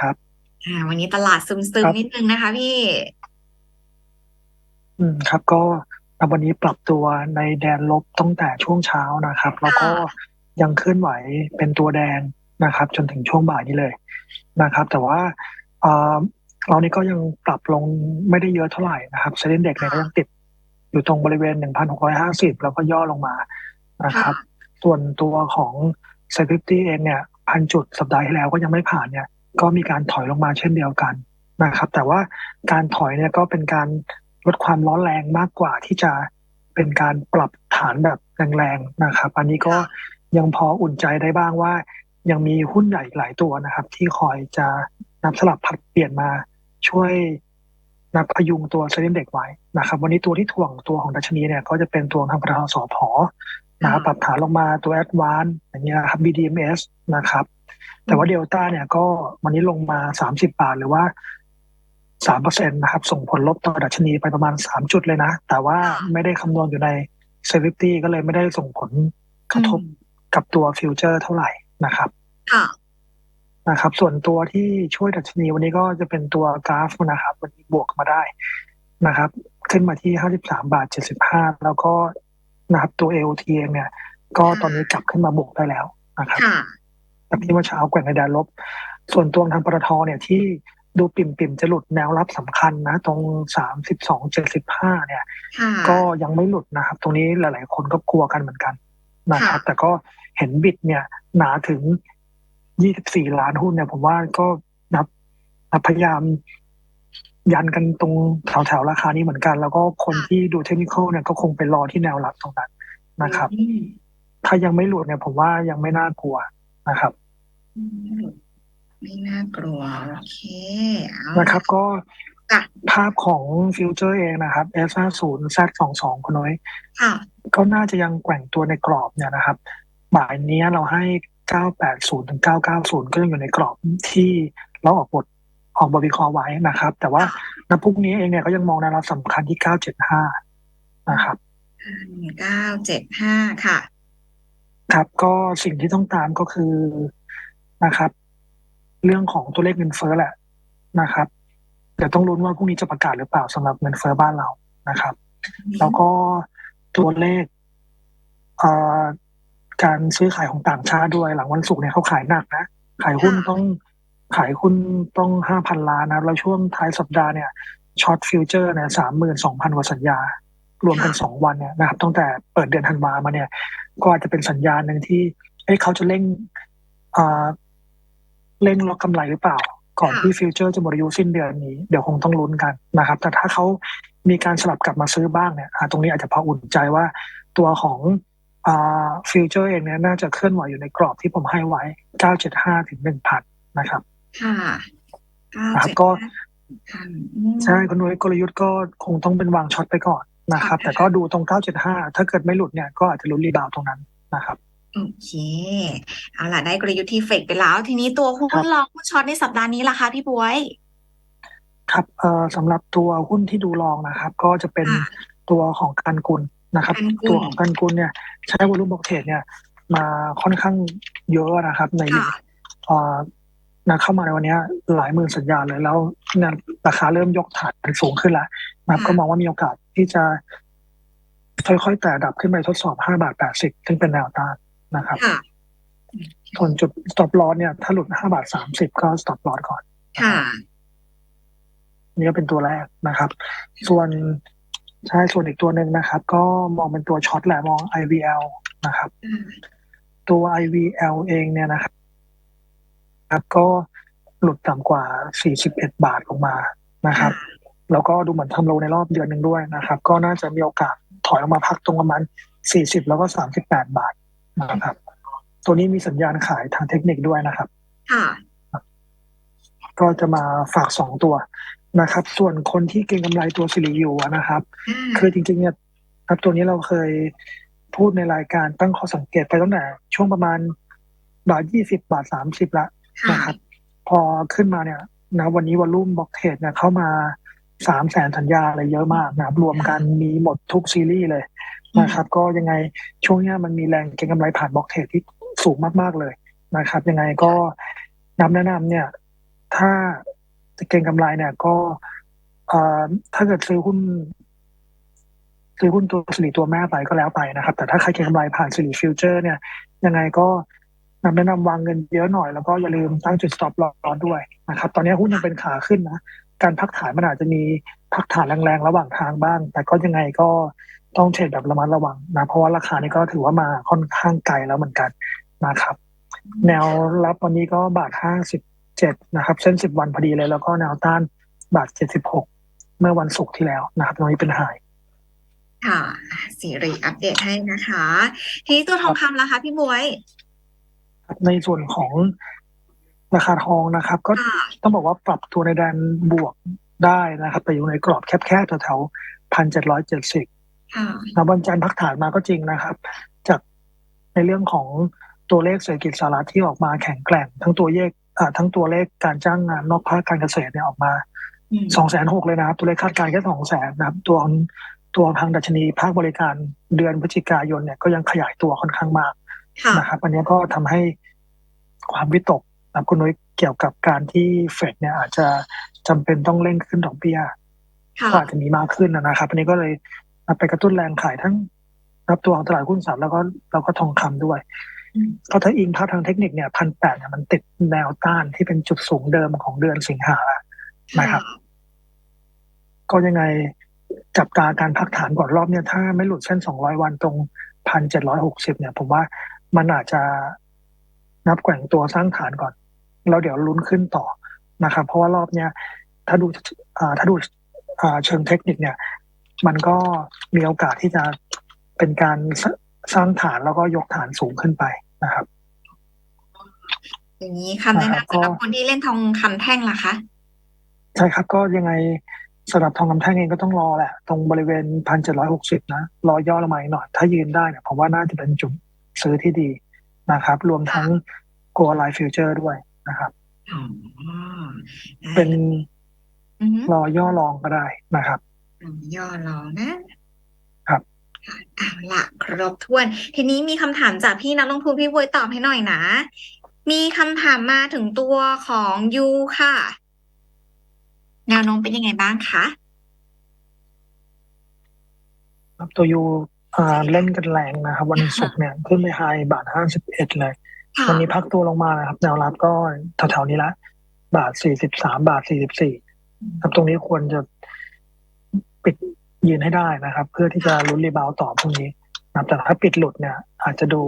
นะครับ อ่า วันนี้ตลาดซึมครับๆนิดนึงนะคะพี่ อืมครับ ก็ณวันนี้ปรับตัวในแดนลบตั้งแต่ช่วงเช้านะครับ แล้วก็ยังเคลื่อนไหวเป็นตัวแดงนะครับ จนถึงช่วงบ่ายนี้เลยนะครับ แต่ว่าเอ่อเรานี่ก็ยังปรับลงไม่ได้เยอะเท่าไหร่นะครับเซ็นเด็กเนี่ยก็ยังติดอยู่ตรงบริเวณ 1,650 แล้วก็ย่อลงมานะครับ ส่วนตัวของเซ็นฟิตี้เองเนี่ยพันจุดสัปดาห์ที่แล้วก็ยังไม่ผ่านเนี่ย ก็มีการถอยลงมาเช่นเดียวกันนะครับ แต่ว่าการถอยเนี่ยก็เป็นการลดความร้อนแรงมากกว่าที่จะเป็นการปรับฐานแบบแรงๆนะครับ อันนี้ก็ยังพออุ่นใจได้บ้างว่า ยังมีหุ้นใหญ่หลายตัวนะครับ ที่คอยจะนับสลับผัดเปลี่ยนมาช่วยนับพยุงตัวเซ็นเด็กไว้นะครับ วันนี้ตัวที่ถ่วงตัวของดัชนีเนี่ยก็จะเป็นตัวทางประธานสพนะครับปรับฐานลงมาตัวแอดวานอย่างเงี้ยครับ BDMs นะครับ แต่ว่าเดลต้าเนี่ยก็วันนี้ลงมา30บาทหรือว่า3%นะครับ ส่งผลลบต่อดัชนีไปประมาณ3จุดเลยนะ แต่ว่าไม่ได้คำนวณอยู่ในเซฟิตี้ก็เลยไม่ได้ส่งผลกระทบกับตัวฟิวเจอร์เท่าไหร่นะครับค่ะนะครับ ส่วนตัวที่ช่วยดัชนีวันนี้ก็จะเป็นตัวกราฟนะครับ วันนี้บวกมาได้นะครับ ขึ้นมาที่53บาท75แล้วก็นะครับตัว AOT เองเนี่ย ก็ตอนนี้กลับขึ้นมาบวกได้แล้วนะครับ ค่ะจากที่เมื่อเช้าแกว่งในแดนลบ ส่วนตัวทางปตทเนี่ยที่ดูปิ่มปิ่มๆจะหลุดแนวรับสำคัญนะ ตรงสามสิบสองเจ็ดสิบห้าเนี่ยค่ะก็ยังไม่หลุดนะครับ ตรงนี้หลาย ๆ คนก็กลัวกันเหมือนกันนะครับค่ะแต่ก็เห็นบิดเนี่ย หนาถึงยี่สิบสี่ล้านหุ้นเนี่ย ผมว่าก็นับนับพยายามยันกันตรงแถวๆราคานี้เหมือนกัน แล้วก็คนที่ดูเทคนิคเนี่ยก็คงไปรอที่แนวรับตรงนั้นนะครับอืมถ้ายังไม่หลุดเนี่ยผมว่ายังไม่น่ากลัวนะครับ ไม่น่ากลัว โอเคเอานะครับก็จ้ะภาพของฟิวเจอร์เองนะครับ S50 Z22 คุณน้อยค่ะก็น่าจะยังแกว่งตัวในกรอบเนี่ยนะครับบ่ายนี้เราให้ 980ถึง990 ก็ยังอยู่ในกรอบที่เราออกบทออกบทวิเคราะห์ไว้นะครับ แต่ว่าณพรุ่งนี้เองเนี่ยก็ยังมองแนวรับสำคัญที่ 975 นะครับ เก้าเจ็ดห้าค่ะ ครับก็สิ่งที่ต้องตามก็คือ นะครับ เรื่องของตัวเลขเงินเฟ้อแหละนะครับเดี๋ยวต้องลุ้นว่าพรุ่งนี้จะประกาศหรือเปล่าสำหรับเงินเฟ้อบ้านเรานะครับ แล้วก็ตัวเลขเอ่อการซื้อขายของต่างชาติด้วยหลังวันศุกร์เนี่ยเขาขายหนักนะขายหุ้นค่ะต้องขายหุ้นต้องห้าพันล้านนะครับแล้วช่วงท้ายสัปดาห์เนี่ยช็อตฟิวเจอร์เนี่ยสามหมื่นสองพันกว่าสัญญา รวมกันสองวันเนี่ยนะครับตั้งแต่เปิดเดือนธันวามาเนี่ย ก็อาจจะเป็นสัญญาณหนึ่งที่เอ้เขาจะเร่งอ่า เร่งล็อกกำไรหรือเปล่า ก่อนค่ะที่ฟิวเจอร์จะหมดอายุสิ้นเดือนนี้ เดี๋ยวคงต้องลุ้นกันนะครับ แต่ถ้าเขามีการสลับกลับมาซื้อบ้างเนี่ยอ่าตรงนี้อาจจะพออุ่นใจว่าตัวของอ่าฟิวเจอร์เองเนี่ยน่าจะเคลื่อนไหวอยู่ในกรอบที่ผมให้ไว้ 975 ถึง 1,000 นะครับ ค่ะเก้าครับเจ็ดก็ห้าใช่คุณนุ้ยกลยุทธ์ก็คงต้องเป็นวางช็อตไปก่อนนะครับค่ะแต่ก็ดูตรง 975 ถ้าเกิดไม่หลุดเนี่ยก็อาจจะลุ้นรีบาวด์ตรงนั้นนะครับ โอเค เอาล่ะ ได้กลยุทธ์ที่เฟกไปแล้ว ทีนี้ตัวหุ้ครันบรองหุ้นช็อตในสัปดาห์นี้ล่ะคะพี่บวย ครับเอ่อสำหรับตัวหุ้นที่ดูรองนะครับ ก็จะเป็นค่ะตัวของกันกุลนะครับกันกุลตัวของกันกุลเนี่ยใช้วอลุ่มบอกเทรดเนี่ยมาค่อนข้างเยอะนะครับ ในค่ะ เอ่อนะเข้ามาในวันเนี้ยหลายหมื่นสัญญาเลยแล้วเนี่ยราคาเริ่มยกฐานสูงขึ้นแล้วนะครับค่ะ ก็มองว่ามีโอกาสที่จะค่อยๆแต่ดับขึ้นไปทดสอบ 5 บาท 80 ซึ่งเป็นแนวต้าน นะครับค่ะส่วนจุด stop loss เนี่ย ถ้าหลุด5บาท30ก็ stop loss ก่อน ค่ะ นี่ก็เป็นตัวแรกนะครับ ส่วนใช่ส่วนอีกตัวหนึ่งนะครับ ก็มองเป็นตัวช็อตแหละมอง IVL นะครับ ตัว IVL เองเนี่ยนะครับครับก็หลุดต่ำกว่า 41 บาทลงมานะครับ แล้วก็ดูเหมือนทำโลในรอบเดือนหนึ่งด้วยนะครับ ก็น่าจะมีโอกาสถอยออกมาพักตรงประมาณ 40 แล้วก็ 38 บาท นะครับ ตัวนี้มีสัญญาณขายทางเทคนิคด้วยนะครับ ค่ะ ก็จะมาฝากสองตัวนะครับ ส่วนคนที่เก็งกำไรตัวสิริยูอะนะครับ คือจริงๆเนี่ยครับตัวนี้เราเคยพูดในรายการตั้งข้อสังเกตไปตั้งแต่ช่วงประมาณบาทยี่สิบาทสามสิบละค่ะนะครับ พอขึ้นมาเนี่ยนะวันนี้วอลลุ่มบล็อกเทรดเนี่ยเข้ามาสามแสนสัญญาอะไรเยอะมากนะครับรวมกันมีหมดทุกซีรีส์เลย นะครับ ก็ยังไงช่วงนี้มันมีแรงเก็งกำไรผ่านบล็อกเทรดที่สูงมากๆเลยนะครับ ยังไงก็นำแนะนำเนี่ย ถ้าจะเก็งกำไรเนี่ยก็ถ้าเกิดซื้อหุ้นซื้อหุ้นตัวสิริตัวแม่ไปก็แล้วไปนะครับ แต่ถ้าใครเก็งกำไรผ่านสิริฟิวเจอร์เนี่ย ยังไงก็นำแนะนำวางเงินเยอะหน่อยแล้วก็อย่าลืมตั้งจุด stop loss ด้วยนะครับ ตอนนี้หุ้นยังเป็นขาขึ้นนะ การพักฐานมันอาจจะมีพักฐานแรงๆ ระหว่างทางบ้าง แต่ก็ยังไงก็ ต้องเทรดแบบระมัดระวังนะเพราะว่าราคานี้ก็ถือว่ามาค่อนข้างไกลแล้วเหมือนกันนะครับ แนวรับวันนี้ก็บาทห้าสิบเจ็ดนะครับ เส้นสิบวันพอดีเลย แล้วก็แนวต้านบาทเจ็ดสิบหกเมื่อวันศุกร์ที่แล้วนะครับตรงนี้เป็นไฮค่ะสิริอัปเดตให้นะคะ ทีนี้ตัวทองคำล่ะคะพี่บวยในส่วนของราคาทองนะครับ ก็ค่ะต้องบอกว่าปรับตัวในแดนบวกได้นะครับ แต่อยู่ในกรอบแคบๆแถวๆพันเจ็ดร้อยเจ็ดสิบ ค่ะนะวันจันทร์พักฐานมาก็จริงนะครับ จากในเรื่องของตัวเลขเศรษฐกิจสหรัฐที่ออกมาแข็งแกร่ง ทั้งตัวเลขอ่าทั้งตัวเลขการจ้างงานนอกภาคการเกษตรเนี่ยออกมาอืมสองแสนหกเลยนะครับ ตัวเลขคาดการณ์แค่สองแสนนะครับ ตัวตัวทางดัชนีภาคบริการเดือนพฤศจิกายนเนี่ยก็ยังขยายตัวค่อนข้างมากค่ะนะครับอันนี้ก็ทำให้ความวิตกนะครับคุณนุ้ยเกี่ยวกับการที่เฟดเนี่ยอาจจะจำเป็นต้องเร่งขึ้นดอกเบี้ยค่ะก็อาจจะมีมากขึ้นนะครับ อันนี้ก็เลย ไปกระตุ้นแรงขายทั้งรับตัวของตลาดหุ้นสหรัฐแล้วก็แล้วก็ทองคำด้วยอืมเพราะถ้าอิงภาพทางเทคนิคเนี่ยพันแปดเนี่ยมันติดแนวต้านที่เป็นจุดสูงเดิมของเดือนสิงหานะครับ ก็ยังไงจับตาการพักฐานก่อนรอบเนี่ย ถ้าไม่หลุดเส้นสองร้อยวันตรงพันเจ็ดร้อยหกสิบเนี่ย ผมว่ามันอาจจะนับแกว่งตัวสร้างฐานก่อน แล้วเดี๋ยวลุ้นขึ้นต่อนะครับ เพราะว่ารอบเนี้ยถ้าดูอ่าถ้าดูอ่าเชิงเทคนิคเนี่ย มันก็มีโอกาสที่จะเป็นการสสร้างฐานแล้วก็ยกฐานสูงขึ้นไปนะครับ อย่างนี้คำแนะนะครับนำสำหรับก็คนที่เล่นทองคำแท่งล่ะคะใช่ครับก็ยังไงสำหรับทองคำแท่งเองก็ต้องรอแหละ ตรงบริเวณพันเจ็ดร้อยหกสิบนะรอย่อลงมาอีกหน่อย ถ้ายืนได้เนี่ยผมว่าน่าจะเป็นจุดซื้อที่ดีนะครับ รวมทั้งกัวไลฟ์ฟิวเจอร์ด้วยนะครับอ๋อได้เป็นอือฮึรอย่อรองก็ได้นะครับ ลองย่อลองนะครับค่ะเอาละครบถ้วน ทีนี้มีคำถามจากพี่นักลงทุนพี่บวยตอบให้หน่อยนะ มีคำถามมาถึงตัวของยูค่ะ แนวโน้มเป็นยังไงบ้างคะครับตัวยูอ่าเล่นกันแรงนะครับ วันศุกร์เนี่ยขึ้นไปไฮบาทห้าสิบเอ็ดเลยค่ะวันนี้พักตัวลงมานะครับ แนวรับก็แถวๆนี้ละ บาทสี่สิบสามบาทสี่สิบสี่ครับตรงนี้ควรจะ ปิดยืนให้ได้นะครับ เพื่อที่จะลุ้นรีบาวต่อพรุ่งนี้นะแต่ถ้าปิดหลุดเนี่ย อาจจะดู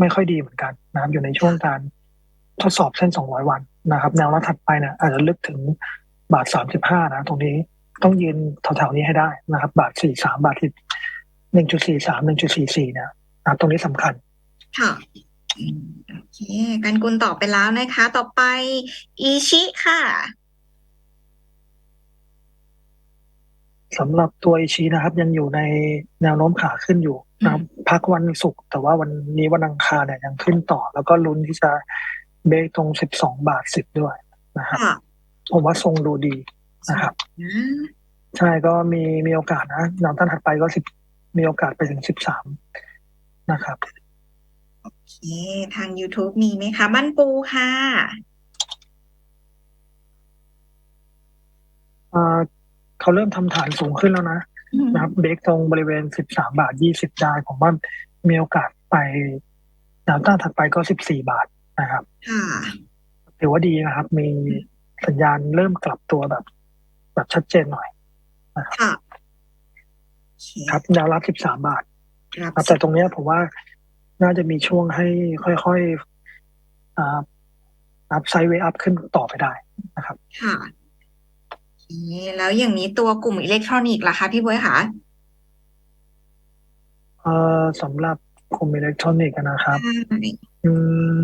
ไม่ค่อยดีเหมือนกันนะครับ อยู่ในช่วงการทดสอบเส้นสองร้อยวันนะครับ แนวรับถัดไปเนี่ยอาจจะลึกถึงบาทสามสิบห้านะ ตรงนี้ต้องยืนแถวๆนี้ให้ได้นะครับ บาทสี่สามบาทที่หนึ่งจุดสี่สามหนึ่งจุดสี่สี่เนี่ยนะตรงนี้สำคัญ ค่ะโอเค กันกุลตอบไปแล้วนะคะ ต่อไป อีชิค่ะ สำหรับตัวอิชินะครับ ยังอยู่ในแนวโน้มขาขึ้นอยู่นะครับพักวันศุกร์แต่ว่าวันนี้วันอังคารเนี่ยยังขึ้นต่อ แล้วก็ลุ้นที่จะเบรกตรง12บาท10ด้วยนะครับค่ะผมว่าทรงดูดีนะครับนะใช่ก็มีมีโอกาสนะแนวต้านถัดไปก็สิบมีโอกาสไปถึง13นะครับโอเคทาง YouTube มีไหมคะบ้านปูค่ะ เอ่อเขาเริ่มทำฐานสูงขึ้นแล้วนะนะครับเบรกตรงบริเวณ13บาท20ได้ผมว่ามีโอกาสไปแนวต้านถัดไปก็14บาทนะครับค่ะถือว่าดีนะครับ มีสัญญาณเริ่มกลับตัวแบบ แบบชัดเจนหน่อยค่ะโอเคครับแนวรับ13บาทรับครับแต่ตรงเนี้ยผมว่าน่าจะมีช่วงให้ค่อยๆอ่าอัพไซด์เวอัพขึ้นต่อไปได้นะครับ ค่ะโอเค แล้วอย่างนี้ตัวกลุ่มอิเล็กทรอนิกส์ล่ะคะพี่บวยคะเอ่อสำหรับกลุ่มอิเล็กทรอนิกส์นะครับใช่อืม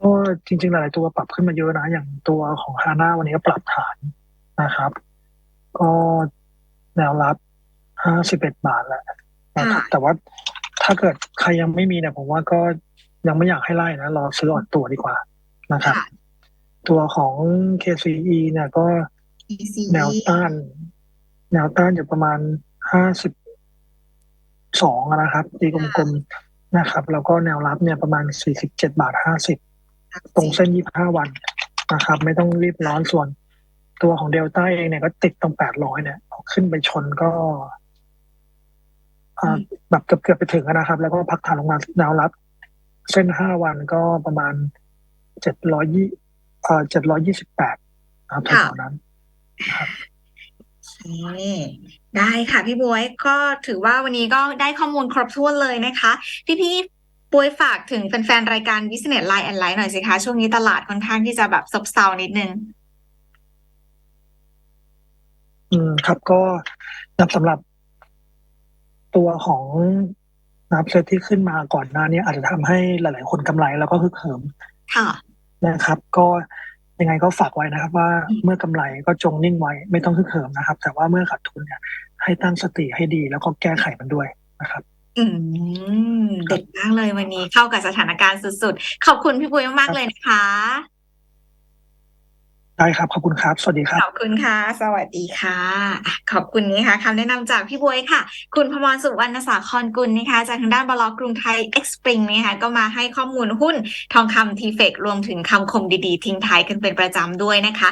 ก็จริงๆ หลายๆตัวปรับขึ้นมาเยอะนะ อย่างตัวของฮาน่าวันนี้ก็ปรับฐานนะครับ ก็แนวรับ51บาทแหละนะครับแต่ว่าถ้าเกิดใครยังไม่มีเนี่ยผมว่าก็ยังไม่อยากให้ไล่นะ รอซื้ออ่อนตัวดีกว่านะครับค่ะ ตัวของ KCE เนี่ยก็ EC แนวต้าน แนวต้านอยู่ประมาณ52นะครับตีกลมๆนะครับ แล้วก็แนวรับเนี่ยประมาณ47บาท50ตรงเส้น25วันนะครับ ไม่ต้องรีบร้อนส่วน ตัวของเดลต้าเองเนี่ยก็ติดตรงแปดร้อยเนี่ยพอขึ้นไปชนก็อ่าแบบเกือบเกือบไปถึงอะนะครับ แล้วก็พักฐานลงมาแนวรับ เส้นห้าวันก็ประมาณเจ็ดร้อยยี่ เอ่อเจ็ดร้อยยี่สิบแปดนะครับแถวๆนั้นโอเคได้ค่ะพี่บวยก็ถือว่าวันนี้ก็ได้ข้อมูลครบถ้วนเลยนะคะ พี่พี่ๆบวยฝากถึงแฟนๆรายการ Business Line and Life หน่อยสิคะ ช่วงนี้ตลาดค่อนข้างที่จะแบบซบเซานิดนึง อืมครับก็นับสำหรับตัวของนับเซตที่ขึ้นมาก่อนหน้านี้อาจจะทำให้หลาย ๆ คนกำไรแล้วก็ฮึกเหิม ค่ะ นะครับ ก็ยังไงก็ฝากไว้นะครับ ว่าอืมเมื่อกำไรก็จงนิ่งไว้ไม่ต้องฮึกเหิมนะครับ แต่ว่าเมื่อขาดทุนเนี่ยให้ตั้งสติให้ดีแล้วก็แก้ไขมันด้วยนะครับอืมเด็ดมากเลยวันนี้เข้ากับสถานการณ์สุดๆ ขอบคุณพี่บวยมากๆเลยนะคะ ได้ครับ ขอบคุณครับ สวัสดีครับ ขอบคุณค่ะ สวัสดีค่ะอะ ขอบคุณนะคะคำแนะนำจากพี่บวยค่ะ คุณพมรสุวรรณสาครกุลนะคะ จากทางด้านบลกรุงไทยเอ็กซ์ปริงนะคะก็มาให้ข้อมูลหุ้นทองคำทีเฟกรวมถึงคำคมดีๆ ทิ้งท้ายกันเป็นประจำด้วยนะคะ